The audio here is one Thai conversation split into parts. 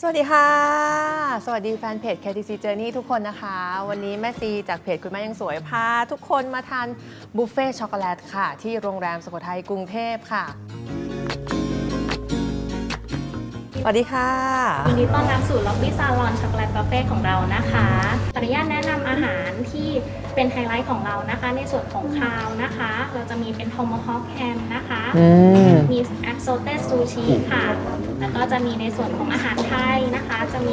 สวัสดีค่ะ สวัสดีแฟนเพจ KTC Journey ทุกคนนะคะ วันนี้แม่ซีจากเพจคุณแม่ยังสวยพาทุกคนมาทานบุฟเฟ่ต์ช็อกโกแลตค่ะ ที่โรงแรมสุโขทัยกรุงเทพค่ะ สวัสดีค่ะ ยินดีต้อนรับสู่ล็อบบี้ซาลอนช็อกโกแลตบุฟเฟ่ของเรานะคะขออนุญาตแนะนำอาหารที่เป็นไฮไลท์ของเรานะคะ ในส่วนของคาวนะคะ เราจะมีเป็นโทโมฮอคแฮมนะคะ อืม มีแอคโซเตสซูชิค่ะ แล้วก็จะมีในส่วนของอาหาร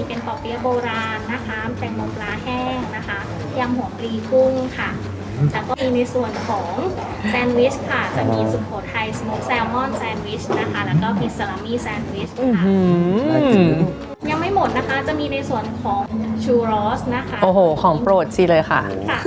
เป็นปอเปี๊ยะโบราณนะคะแตงโมปลาแห้งนะคะยำหัวปลีกุ้งค่ะ แล้วก็มีในส่วนของแซนด์วิชค่ะ จะมีสุโขทัยสโมกแซลมอนแซนด์วิชนะคะ แล้วก็มีซาลามี่แซนด์วิชค่ะน่ากินไหมลูกยังไม่หมดนะคะ จะมีในส่วนของชูโรสนะคะโอ้โห ของโปรดซีเลยค่ะ ค่ะ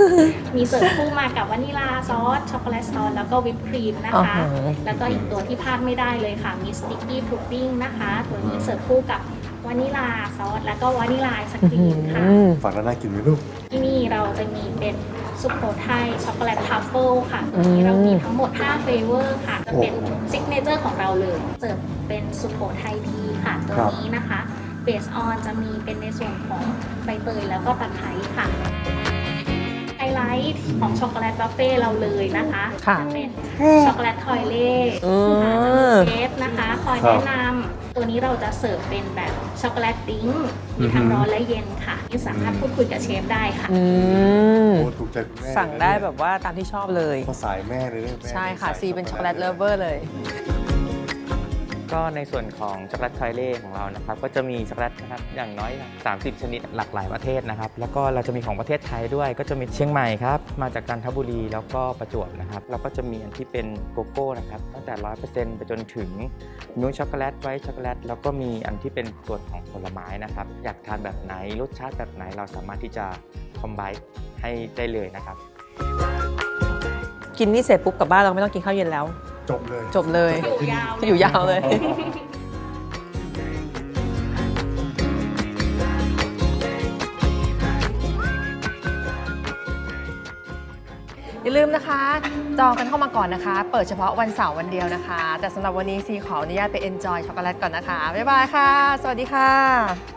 มีเสิร์ฟคู่มากับวานิลาซอส ช็อกโกแลตซอส แล้วก็วิปครีมนะอ๋อคะฮะแล้วก็อีกตัวที่พลาดไม่ได้เลยค่ะ มีสติกกี้พุดดิ้งนะคะ ตัวนี้เสิร์ฟคู่กับ วานิลาซอสแล้วก็วานิลาไอศครีมค่ะ อืม ฝันแล้วน่ากินไหมลูก ที่นี่เราจะมีเป็นสุโขทัยช็อกโกแลตทัฟเฟิลค่ะอืตัวมนี้เรามีทั้งหมด 5 เฟเวอร์ค่ะ จะเป็นซิกเนเจอร์ของเราเลยเสิร์ฟเป็นสุโขทัยทีค่ะ ตัวครับ นี้นะคะเบสออนจะมีเป็นในส่วนของใบเตยแล้วก็ตะไคร้ค่ะ ไฮไลท์ของช็อกโกแลตบัฟเฟ่เราเลยนะคะค่ะจะเป็นช็อกโกแลตทอยเล่อืมค่ะจะมีเชฟนะคะคอยแนะนำตัวนี้เราจะเสิร์ฟเป็นแบบช็อกโกแลตดิ้งมีทั้งร้อนและเย็นค่ะที่สามารถพูดคุยกับเชฟได้ค่ะ อืม โอ้ถูกใจคุณแม่สั่งได้แบบว่าตามที่ชอบเลย ภาษายแม่เลยเนี่ยแม่ใช่ค่ะสายซีเป็นช็อกโกแลตเลเวอร์เลย ก็ในส่วนของช็อกโกแลตทอยเล่ของเรานะครับก็จะมีช็อกโกแลตนะครับอย่างน้อย 30 ชนิดหลากหลายประเทศนะครับแล้วก็เราจะมีของประเทศไทยด้วย ก็จะมีเชียงใหม่ครับมาจากจันทบุรีแล้วก็ประจวบนะครับแล้วก็จะมีอันที่เป็นโกโก้นะครับตั้งแต่ 100%ไปจนถึงมิลช็อกโกแลตไวท์ช็อกโกแลตแล้วก็มีอันที่เป็นส่วนของผลไม้นะครับอยากทานแบบไหนรสชาติแบบไหนเราสามารถที่จะคอมไบให้ได้เลยนะครับ กินนี่เสร็จปุ๊บกลับบ้านเราไม่ต้องกินข้าวเย็นแล้ว จบเลยจบเลยอยู่อยู่ยาวเลย อย่าลืมนะคะ จองกันเข้ามาก่อนนะคะ เปิดเฉพาะวันเสาร์วันเดียวนะคะ แต่สำหรับวันนี้ซีขออนุญาตไป enjoy ช็อกโกแลตก่อนนะคะ บ๊ายบายค่ะ สวัสดีค่ะ